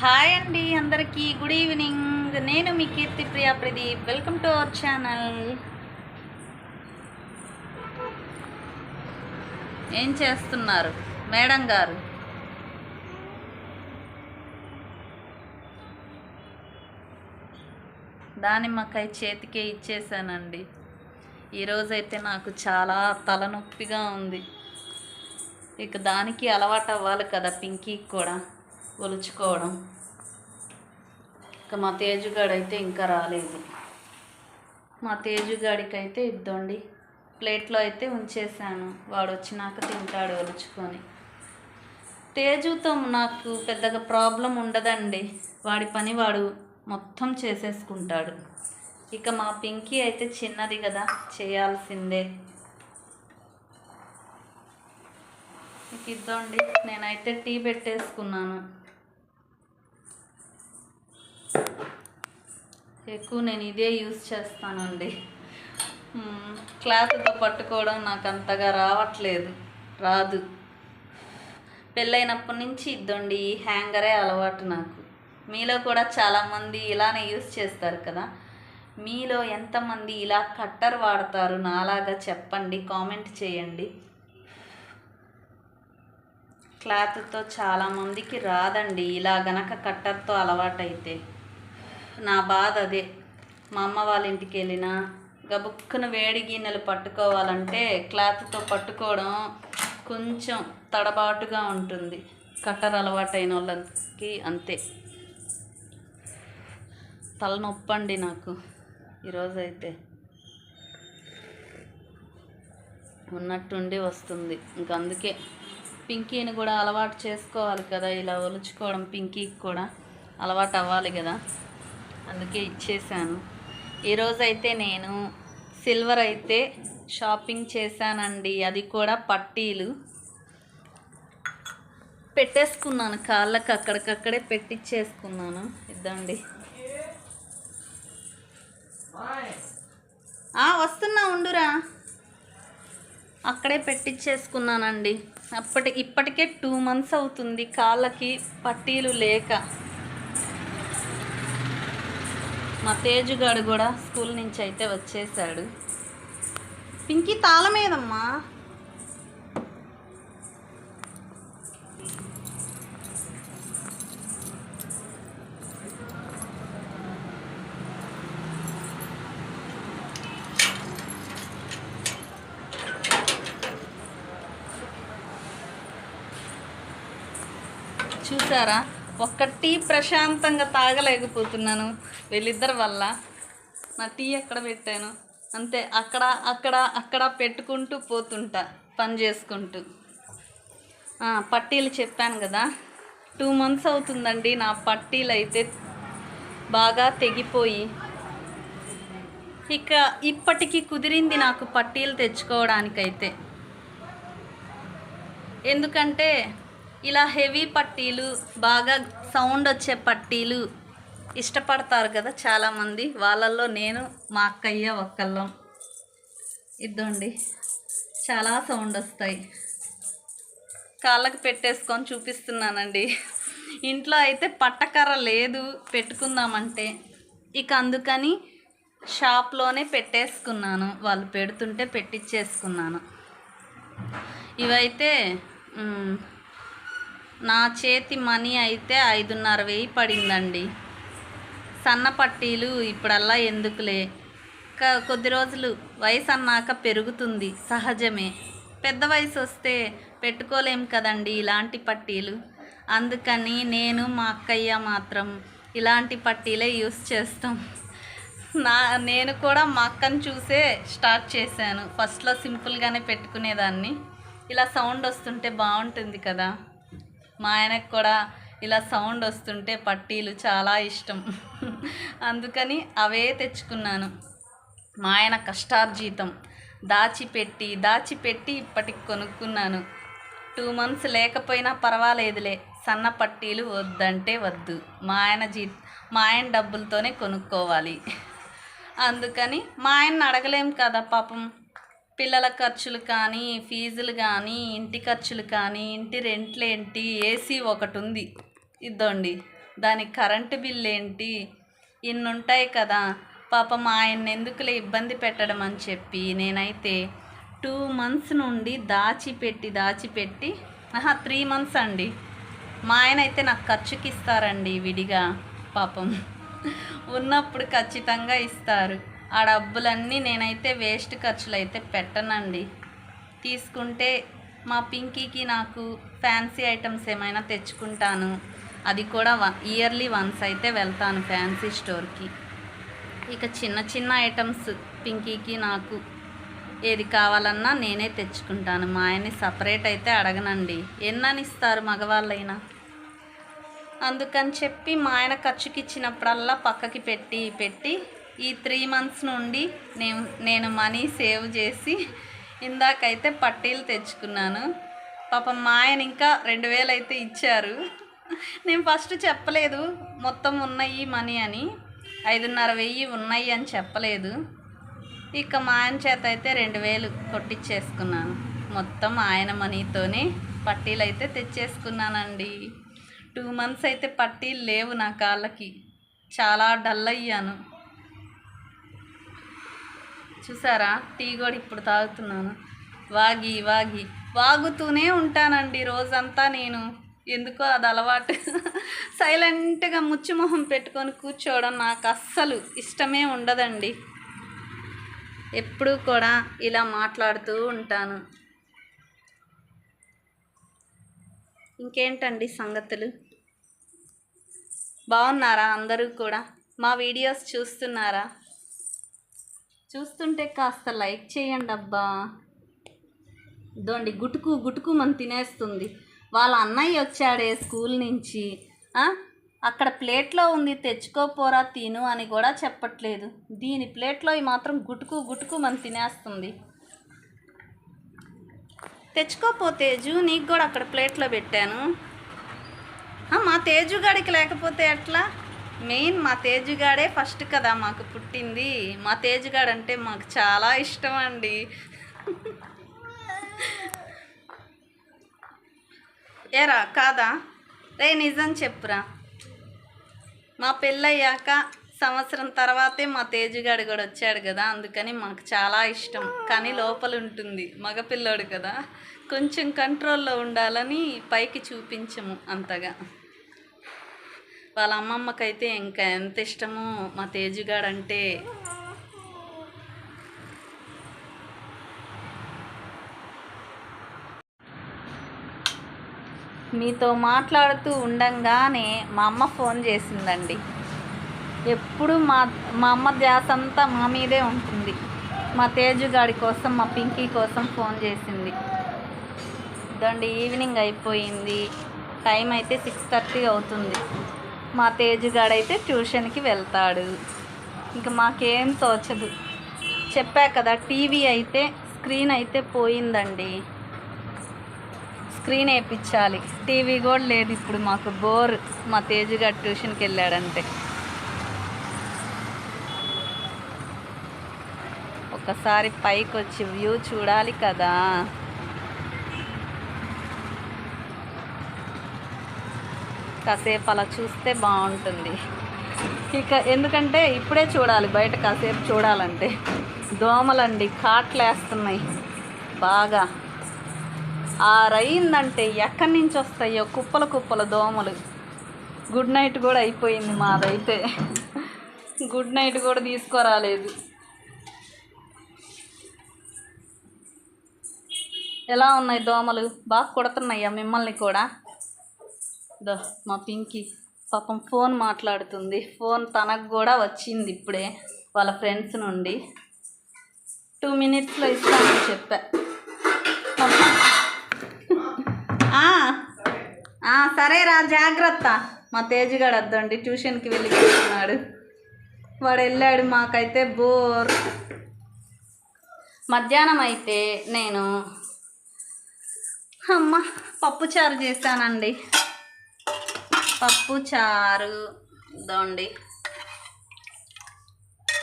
Hi అండి అందరికీ good evening. నేను మీ Keerthi Priya Pradeep. Welcome to our channel. ఏం చేస్తున్నారు? మేడం గారు. దానిమ్మకాయ చేతికే ఇచ్చేసానండి. ఈరోజైతే నాకు చాలా తలనొప్పిగా ఉంది. ఇక దానికి అలవాటు అవ్వాలి కదా పింకీకి కూడా. కొలుచుకోవడం. ఇక మా తేజుగాడు అయితే ఇంకా రాలేదు. మా తేజుగాడికి అయితే ఇద్దండి. ప్లేట్లో అయితే ఉంచేసాను వాడు వచ్చినాక తింటాడు ఒలుచుకొని. తేజుతో నాకు పెద్దగా ప్రాబ్లం ఉండదండి. వాడి పని వాడు మొత్తం చేసేసుకుంటాడు. ఇక మా పింకీ అయితే చిన్నది కదా చేయాల్సిందే. మీకు ఇద్దండి. నేనైతే టీ పెట్టేసుకున్నాను. ఎక్కువ నేను ఇదే యూజ్ చేస్తానండి. క్లాత్తో పట్టుకోవడం నాకు అంతగా రావట్లేదు. రాదు. పెళ్ళైనప్పటి నుంచి ఇద్దండి ఈ హ్యాంగరే అలవాటు నాకు. మీలో కూడా చాలామంది ఇలానే యూజ్ చేస్తారు కదా. మీలో ఎంతమంది ఇలా కట్టర్ వాడతారు నాలాగా చెప్పండి కామెంట్ చేయండి. క్లాత్తో చాలామందికి రాదండి. ఇలా గనక కట్టర్తో అలవాటైతే. నా బాధ అదే. మా అమ్మ వాళ్ళ ఇంటికి వెళ్ళినా గబుక్కున వేడి గిన్నెలు పట్టుకోవాలంటే క్లాత్తో పట్టుకోవడం కొంచెం తడబాటుగా ఉంటుంది. కట్టర్ అలవాటైన వాళ్ళకి అంతే. తలనొప్పండి నాకు ఈరోజైతే. ఉన్నట్టుండి వస్తుంది. ఇంక అందుకే పింకీని కూడా అలవాటు చేసుకోవాలి కదా ఇలా ఒలుచుకోవడం పింకీకి కూడా అలవాటు అవ్వాలి కదా. అందుకే ఇచ్చేసాను. ఈరోజైతే నేను సిల్వర్ అయితే షాపింగ్ చేశానండి. అది కూడా పట్టీలు. పెట్టేసుకున్నాను. కాళ్ళకి అక్కడికక్కడే పెట్టించేసుకున్నాను ఇద్దండి. వస్తున్నా ఉండురా. అక్కడే పెట్టించేసుకున్నానండి అప్పటి ఇప్పటికే టూ మంత్స్ అవుతుంది. కాళ్ళకి పట్టీలు లేక. మా తేజుగాడు కూడా స్కూల్ నుంచి అయితే వచ్చేసాడు. పింకీ తాళమేదమ్మా చూసారా? ఒక్క టీ ప్రశాంతంగా తాగలేకపోతున్నాను వీళ్ళిద్దరి వల్ల. నా టీ ఎక్కడ పెట్టాను? అంతే అక్కడ అక్కడ అక్కడ పెట్టుకుంటూ పోతుంటా పని చేసుకుంటూ. పట్టీలు చెప్పాను కదా. టూ మంత్స్ అవుతుందండి నా పట్టీలు అయితే బాగా తెగిపోయి. ఇక ఇప్పటికీ కుదిరింది నాకు పట్టీలు తెచ్చుకోవడానికైతే. ఎందుకంటే ఇలా హెవీ పట్టీలు బాగా సౌండ్ వచ్చే పట్టీలు ఇష్టపడతారు కదా చాలామంది. వాళ్ళల్లో నేను మా అక్కయ్య ఒక్కళ్ళం. ఇద్దండి చాలా సౌండ్ వస్తాయి. కాళ్ళకి పెట్టేసుకొని చూపిస్తున్నానండి. ఇంట్లో అయితే పట్టకర్ర లేదు పెట్టుకుందామంటే. ఇక అందుకని షాప్లోనే పెట్టేసుకున్నాను. వాళ్ళు పెడుతుంటే పెట్టించేసుకున్నాను ఇవైతే నా చేతి మనీ అయితే ఐదున్నర వెయ్యి పడిందండి. సన్న పట్టీలు ఇప్పుడల్లా ఎందుకులే? కొద్ది రోజులు వయసు అన్నాక పెరుగుతుంది సహజమే. పెద్ద వయసు వస్తే పెట్టుకోలేం కదండి ఇలాంటి పట్టీలు. అందుకని నేను మా అక్కయ్య మాత్రం ఇలాంటి పట్టీలే యూస్ చేస్తాం. నా నేను కూడా మా అక్కని చూసే స్టార్ట్ చేశాను. ఫస్ట్లో సింపుల్గానే పెట్టుకునేదాన్ని. ఇలా సౌండ్ వస్తుంటే బాగుంటుంది కదా. మా ఆయనకు కూడా ఇలా సౌండ్ వస్తుంటే పట్టీలు చాలా ఇష్టం. అందుకని అవే తెచ్చుకున్నాను. మా ఆయన కష్టార్జీతం. దాచిపెట్టి దాచిపెట్టి ఇప్పటికి కొనుక్కున్నాను. టూ మంత్స్ లేకపోయినా పర్వాలేదులే. సన్న పట్టీలు వద్దంటే వద్దు. మా ఆయన జీ మా ఆయన డబ్బులతోనే కొనుక్కోవాలి. అందుకని మా ఆయన్ని అడగలేం కదా పాపం. పిల్లల ఖర్చులు కానీ ఫీజులు కానీ ఇంటి ఖర్చులు కానీ ఇంటి రెంట్లు ఏంటి? ఏసీ ఒకటి ఉంది ఇద్దండి. దానికి కరెంటు బిల్ ఏంటి? ఇన్ని ఉంటాయి కదా. పాపం ఆయన ఎందుకులే ఇబ్బంది పెట్టడం అని చెప్పి నేనైతే టూ మంత్స్ నుండి దాచిపెట్టి దాచిపెట్టి ఆహా త్రీ మంత్స్ అండి. మా ఆయన అయితే నాకు ఖర్చుకి ఇస్తారండి విడిగా పాపం. ఉన్నప్పుడు ఖచ్చితంగా ఇస్తారు. ఆ డబ్బులన్నీ నేనైతే వేస్ట్ ఖర్చులు అయితే పెట్టనండి. తీసుకుంటే మా పింకీకి నాకు ఫ్యాన్సీ ఐటమ్స్ ఏమైనా తెచ్చుకుంటాను. అది కూడా వన్ ఇయర్లీ వన్స్ అయితే వెళ్తాను ఫ్యాన్సీ స్టోర్కి. ఇక చిన్న చిన్న ఐటమ్స్ పింకీకి నాకు ఏది కావాలన్నా నేనే తెచ్చుకుంటాను. మా ఆయన్ని సపరేట్ అయితే అడగనండి. ఎన్నని ఇస్తారు మగవాళ్ళైనా. అందుకని చెప్పి మా ఆయన ఖర్చుకి ఇచ్చినప్పుడల్లా పక్కకి పెట్టి పెట్టి ఈ త్రీ మంత్స్ నుండి నేను నేను మనీ సేవ్ చేసి ఇందాకైతే పట్టీలు తెచ్చుకున్నాను. పాపం మా ఆయన ఇంకా రెండు వేలు అయితే ఇచ్చారు. నేను ఫస్ట్ చెప్పలేదు మొత్తం ఉన్నాయి మనీ అని. ఐదున్నర వెయ్యి ఉన్నాయి అని చెప్పలేదు. ఇక మా ఆయన చేత అయితే రెండు వేలు కొట్టించేసుకున్నాను మొత్తం ఆయన మనీతోనే పట్టీలు అయితే తెచ్చేసుకున్నానండి. టూ మంత్స్ అయితే పట్టీలు లేవు నా కాళ్ళకి. చాలా డల్ అయ్యాను. చూసారా? టీ కూడా ఇప్పుడు తాగుతున్నాను. వాగి వాగి. వాగుతూనే ఉంటానండి రోజంతా నేను. ఎందుకో అది అలవాటు. సైలెంట్గా ముచ్చుమొహం పెట్టుకొని కూర్చోవడం నాకు అస్సలు ఇష్టమే ఉండదండి. ఎప్పుడూ కూడా ఇలా మాట్లాడుతూ ఉంటాను. ఇంకేంటండి సంగతులు? బాగున్నారా అందరూ కూడా? మా వీడియోస్ చూస్తున్నారా? చూస్తుంటే కాస్త లైక్ చేయండి అబ్బా. దోండి గుటుకు గుటుకు మన తినేస్తుంది. వాళ్ళ అన్నయ్య వచ్చాడే స్కూల్ నుంచి. అక్కడ ప్లేట్లో ఉంది తెచ్చుకోపోరా తిను అని కూడా చెప్పట్లేదు. దీని ప్లేట్లో ఈ మాత్రం గుటుకు గుటుకు మన తినేస్తుంది. తెచ్చుకోపో తేజు నీకు కూడా అక్కడ ప్లేట్లో పెట్టాను. మా తేజు గడికి లేకపోతే ఎట్లా? మెయిన్ మా తేజుగాడే ఫస్ట్ కదా మాకు పుట్టింది. మా తేజుగాడు అంటే మాకు చాలా ఇష్టం అండి ఏరా కాదా? రే నిజం చెప్పురా. మా పెళ్ళయ్యాక సంవత్సరం తర్వాతే మా తేజుగాడు కూడా వచ్చాడు కదా అందుకని మాకు చాలా ఇష్టం. కానీ లోపల ఉంటుంది మగపిల్లోడు కదా. కొంచెం కంట్రోల్లో ఉండాలని పైకి చూపించము అంతగా. వాళ్ళ అమ్మమ్మకైతే ఇంకా ఎంత ఇష్టమో మా తేజుగాడు అంటే మీతో మాట్లాడుతూ ఉండంగానే మా అమ్మ ఫోన్ చేసిందండి. ఎప్పుడు మా మా అమ్మ ధ్యాస అంతా మా మీదే ఉంటుంది. మా తేజుగాడి కోసం మా పింకీ కోసం ఫోన్ చేసింది. ఇదండి ఈవినింగ్ అయిపోయింది. టైం అయితే సిక్స్ థర్టీ అవుతుంది. మా తేజుగాడైతే ట్యూషన్కి వెళ్తాడు. ఇంకా మాకేం తోచదు. చెప్పా కదా టీవీ అయితే స్క్రీన్ అయితే పోయిందండి. స్క్రీన్ వేయించాలి టీవీ కూడా లేదు ఇప్పుడు మాకు. బోర్. మా తేజుగాడు ట్యూషన్కి వెళ్ళాడంటే ఒకసారి పైకి వచ్చి వ్యూ చూడాలి కదా. కాసేపు అలా చూస్తే బాగుంటుంది. ఇక ఎందుకంటే ఇప్పుడే చూడాలి బయట కాసేపు చూడాలంటే. దోమలండి కాట్లేస్తున్నాయి బాగా. ఆరయిందంటే ఎక్కడి నుంచి వస్తాయో కుప్పల కుప్పల దోమలు. గుడ్ నైట్ కూడా అయిపోయింది మాదైతే. గుడ్ నైట్ కూడా తీసుకురాలేదు. ఎలా ఉన్నాయి దోమలు? బాగా కొడుతున్నాయా మిమ్మల్ని కూడా? మా పింకీ పాపం ఫోన్ మాట్లాడుతుంది. ఫోన్ తనకు కూడా వచ్చింది ఇప్పుడే వాళ్ళ ఫ్రెండ్స్ నుండి. టూ మినిట్స్లో ఇస్తానని చెప్పా. సరే రా సరేరా జాగ్రత్త. మా తేజుగాడు వద్దండి ట్యూషన్కి వెళ్ళి వాడు వెళ్ళాడు మాకైతే బోర్. మధ్యాహ్నం అయితే నేను అమ్మ పప్పు చారు చేశానండి. పప్పు చారు దోండి.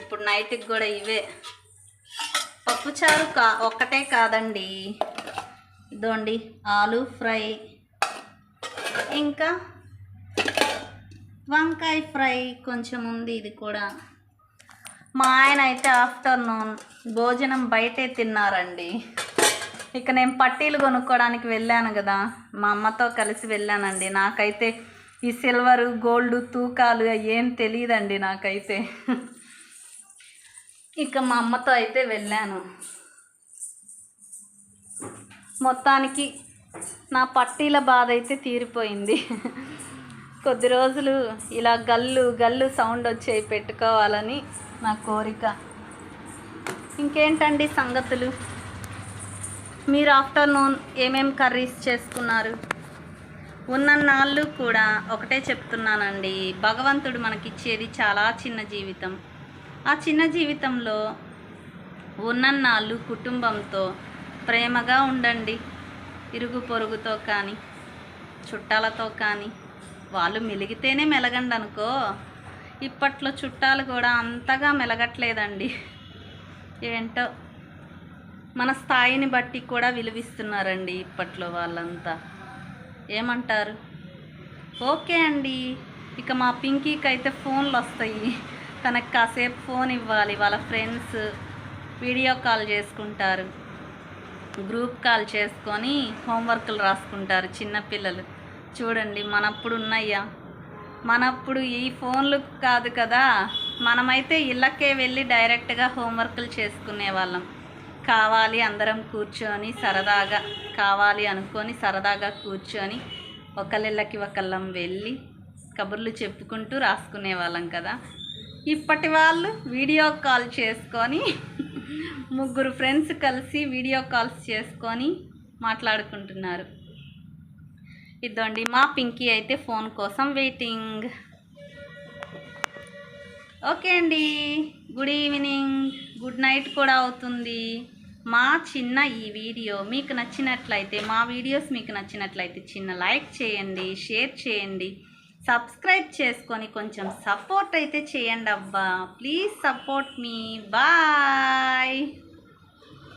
ఇప్పుడు నైట్కి కూడా ఇవే. పప్పు చారు కా ఒక్కటే కాదండి. ఇదోండి ఆలు ఫ్రై. ఇంకా వంకాయ ఫ్రై కొంచెం ఉంది ఇది కూడా. మా ఆయన అయితే ఆఫ్టర్నూన్ భోజనం బయటే తిన్నారండి. ఇక నేను పట్టీలు కొనుక్కోవడానికి వెళ్ళాను కదా. మా అమ్మతో కలిసి వెళ్ళానండి. నాకైతే ఈ సిల్వరు గోల్డ్ తూకాలు ఏం తెలియదండి నాకైతే. ఇక మా అమ్మతో అయితే వెళ్ళాను. మొత్తానికి నా పట్టీల బాధ అయితే తీరిపోయింది. కొద్ది రోజులు ఇలా గల్లు గల్లు సౌండ్ వచ్చేవి పెట్టుకోవాలని నా కోరిక. ఇంకేంటండి సంగతులు? మీరు ఆఫ్టర్నూన్ ఏమేం కర్రీస్ చేసుకున్నారు? ఉన్నన్నాళ్ళు కూడా ఒకటే చెప్తున్నానండి. భగవంతుడు మనకిచ్చేది చాలా చిన్న జీవితం. ఆ చిన్న జీవితంలో ఉన్నన్నాళ్ళు కుటుంబంతో ప్రేమగా ఉండండి. ఇరుగు పొరుగుతో కానీ చుట్టాలతో కానీ. వాళ్ళు మెలిగితేనే మెలగండి అనుకో ఇప్పట్లో చుట్టాలు కూడా అంతగా మెలగట్లేదండి. ఏంటో మన స్థాయిని బట్టి కూడా విలువిస్తున్నారండి ఇప్పట్లో వాళ్ళంతా. ఏమంటారు? ఓకే అండి. ఇక మా పింకీకి అయితే ఫోన్లు వస్తాయి తనకు కాసేపు ఫోన్ ఇవ్వాలి. వాళ్ళ ఫ్రెండ్స్ వీడియో కాల్ చేసుకుంటారు. గ్రూప్ కాల్ చేసుకొని హోంవర్క్లు రాసుకుంటారు చిన్నపిల్లలు చూడండి మనప్పుడు ఉన్నాయా మనప్పుడు ఈ ఫోన్లు కాదు కదా? మనమైతే ఇళ్ళకే వెళ్ళి డైరెక్ట్గా హోంవర్క్లు చేసుకునే వాళ్ళం కావాలి అందరం కూర్చొని సరదాగా కావాలి అనుకొని సరదాగా కూర్చొని ఒకళ్ళకి ఒకళ్ళం వెళ్ళి కబుర్లు చెప్పుకుంటూ రాసుకునే వాళ్ళం కదా. ఇప్పటి వాళ్ళు వీడియో కాల్ చేసుకొని ముగ్గురు ఫ్రెండ్స్ కలిసి వీడియో కాల్స్ చేసుకొని మాట్లాడుకుంటున్నారు. ఇదండి మా పింకీ అయితే ఫోన్ కోసం వెయిటింగ్. ఓకే అండి గుడ్ ఈవినింగ్ గుడ్ నైట్ కూడా అవుతుంది. మా చిన్న ఈ వీడియో మీకు నచ్చినట్లయితే మా వీడియోస్ మీకు నచ్చినట్లయితే చిన్న లైక్ చేయండి షేర్ చేయండి. సబ్స్క్రైబ్ చేసుకొని కొంచెం సపోర్ట్ అయితే చేయండి అబ్బా. Please support me. బాయ్.